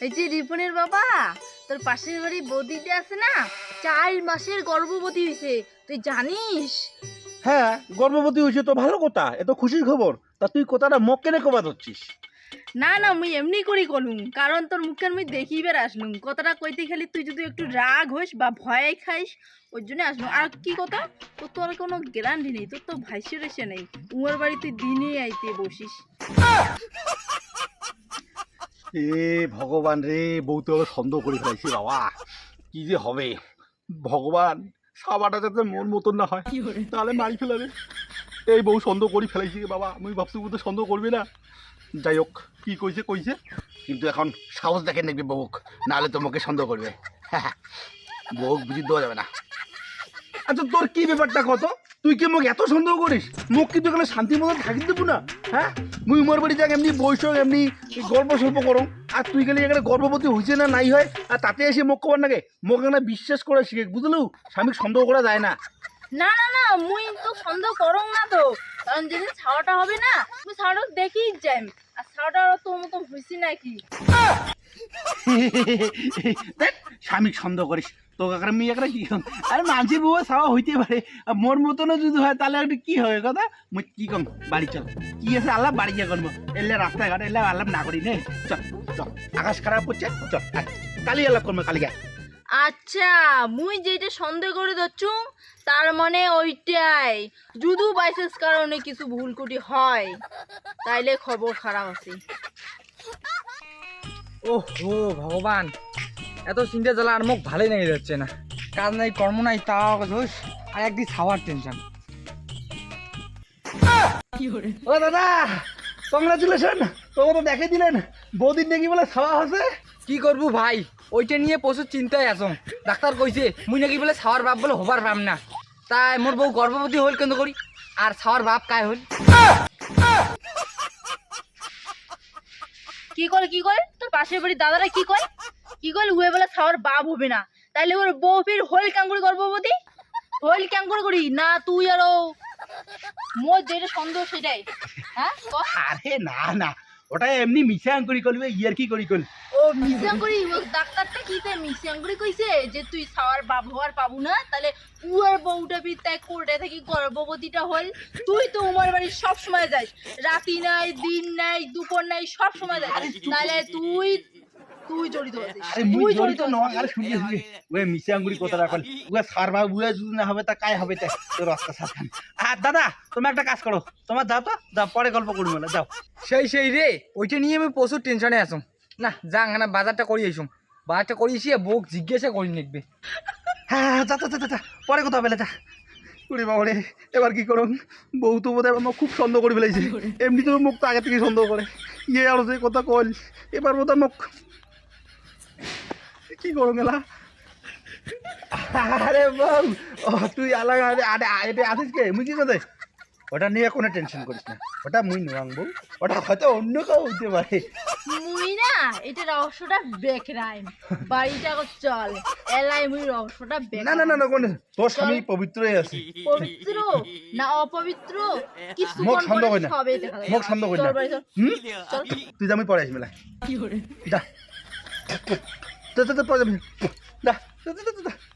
এই যে রিপনের বাবা তোর পাশের বাড়ি বৌদিটা আছে না? চার মাসের গর্ভবতী হয়েছে তুই জানিস? হ্যাঁ গর্ভবতী হয়েছে তো ভালো কথা এত খুশির খবর। তা তুই কথাটা মুখ কেনে কবা ধরছিস না না মুই এমনি করি কলুম কারণ তোর মুখে আমি দেখিবার আসলুম। কথাটা কইতে খালি তুই যদি একটু রাগ হইস বা ভয় খাইস ওর জন্য আসলুম। আর কি কথা? তোর তো আর কোনো গ্যারান্টি নেই তোর তো ভাইসে রেসে নেই। উমার বাড়ি তুই দিনে আইতে বসিস। এ ভগবান রে বউ তো সন্দেহ করে ফেলাইছি বাবা। কি যে হবে? ভগবান সাবাটা যাতে মন মতন না হয়। তাহলে মারি ফেলাবে এই বউ সন্দেহ করে ফেলাইছি বাবা। আমি ভাবছি তো সন্দেহ করবি না। যাই হোক কি কইছে কইছে। কিন্তু এখন সাহস দেখে নেবে বউক নাহলে তোমাকে সন্দেহ করবে। হ্যাঁ হ্যাঁ। বউক বুঝি দেওয়া যাবে না। আচ্ছা তোর কি ব্যাপারটা কত? তুই কি মোক এত সন্দেহ করিস? মোক কিন্তু এখানে শান্তি মতো থাকি দেবো না হ্যাঁ? মুই উমর বাড়ি যাক এমনি বৈশক এমনি গল্প সল্প করো আর তুই গেলে এখানে গর্ভবতী হয়েছে না নাই হয়? আর তাতে এসে মোক কবার নাকি মোক এখানে বিশ্বাস করে শিখে বুঝলু? স্বামীকে সন্দেহ করা যায় না। না না না মুই তো সন্দেহ করং না তো। কারণ যেদিন ছাওয়াটা হবে না মুই ছাওয়াটা দেখি যাইম। আর ছাওয়াটা তোর মতো হইছি নাকি? দেখ স্বামীকে সন্দেহ করিস। তো কাকার মেয়ে একটা কি কম? আরে মাঝে বউ সাওয়া হইতে পারে। আর মোর মতনও যদি হয় তাহলে একটা কি হবে কথা? মুই কি কম? বাড়ি চল। কি আছে আল্লাহ বাড়ি যা করব এলে রাস্তাঘাট এলে আল্লাহ না করি নে। চল চল। আকাশ খারাপ হচ্ছে চল কালি আল্লাহ করব কালি গা আচ্ছা মুই যেটা সন্দেহ করে ধরছু তার মানে ওইটাই। যদি বাইসেস কারণে কিছু ভুল কুটি হয়। তাইলে খবর খারাপ আছে। ওহ ও ভগবান। এত চিন্তা জ্বালা আর মুখ ভালোই নাই যাচ্ছে না। কাজ নাই কর্ম নাই তাও ধুস আর একদিন খাওয়ার টেনশন ও দাদা কংগ্রাচুলেশন তোমাকে তো দেখে দিলেন। বৌদিন নাকি বলে খাওয়া হচ্ছে কি করব ভাই? ওইটা নিয়ে প্রচুর চিন্তায় আছো। ডাক্তার কইছে মুই নাকি বলে ছাওয়ার বাপ বলে হবার পাম না। তাই মোর বউ গর্ভবতী হল কেন করি? আর ছাওয়ার বাপ কায় হল কি করে কি করে তোর পাশের বাড়ির দাদারা কি করে কি করে উয়ে বেলা খাওয়ার বাপ হবে না। তাইলে ওর বউ ফির হোল ক্যাঙ্গুরি গর্ভবতী হোল ক্যাঙ্গুরি করি। না তুই আর ও। মোর যেটা সন্দেহ সেটাই। হ্যাঁ? আরে না না। ওটা এমনি মিশাং করি করবে ইয়ার কি করি করি ও মিশাঙ্গুরি ও ডাক্তারটা কি তে মিশাঙ্গুরি কইছে যে তুই খাওয়ার বাপ হওয়ার পাবু না? তাহলে উয়ার বউটা বি ত্যাগ করে থাকি গর্ভবতীটা হল। তুই তো উমার বাড়ি সব সময় যাস। রাতি নাই দিন নাই দুপুর নাই সব সময় যাস তাহলে তুই তুই জড়িত আছিস আরে মুই জড়িত জড়িত নয় শুনি শুনি ওই মিশাঙ্গুড়ি কথা রাখল ওয়া সারবা উয়া যদি না হবে তা কাই হবে তা? তোর রাস্তা সাবধান আর দাদা তুমি একটা কাজ করো। তোমার যাও তো যাও পরে গল্প করব না যাও সেই সেই রে ওইটা নিয়ে আমি প্রচুর টেনশনে আছো। না যাং না বাজারটা করি আইসুম। বাজারটা করি এসে বউক জিজ্ঞাসা করি নিকবে হ্যাঁ হ্যাঁ, যা যা যা, যা যা পরে কথা হবে যা। বাবা রে এবার কি করুন বউ তো আমার খুব সন্দেহ করে ফেলেছে। এমনি তো মুখ তো আগে থেকে সন্দেহ করে। ইয়ে আরও যে কথা কল এবার বোধহয় মুখ কি করুন এলা আরে বউ ও তুই আলাদা আরে আরে আরে আসিস কে? মুই কি কথা ওটা নিয়ে কোনো টেনশন করিস না। ওটা মুই নোয়াং বউ ওটা হয়তো অন্য কেউ হইতে পারে। মুই না এটা রহস্যটা বেকরাইম। বাড়িটা চল। এলাই মুই রহস্যটা বেক না না না না কোনো তোর স্বামী পবিত্রই আছে। পবিত্র? না অপবিত্র? কিছু মুখ সন্দেহ করে হয় না। মুখ সন্দেহ করি চল না বাড়ি চল। হুম? চল। তুই যা। আমি পরে আসি মেলা যা যা যা, যা, যা, পরে যাবি। যা, যা, যা, যা।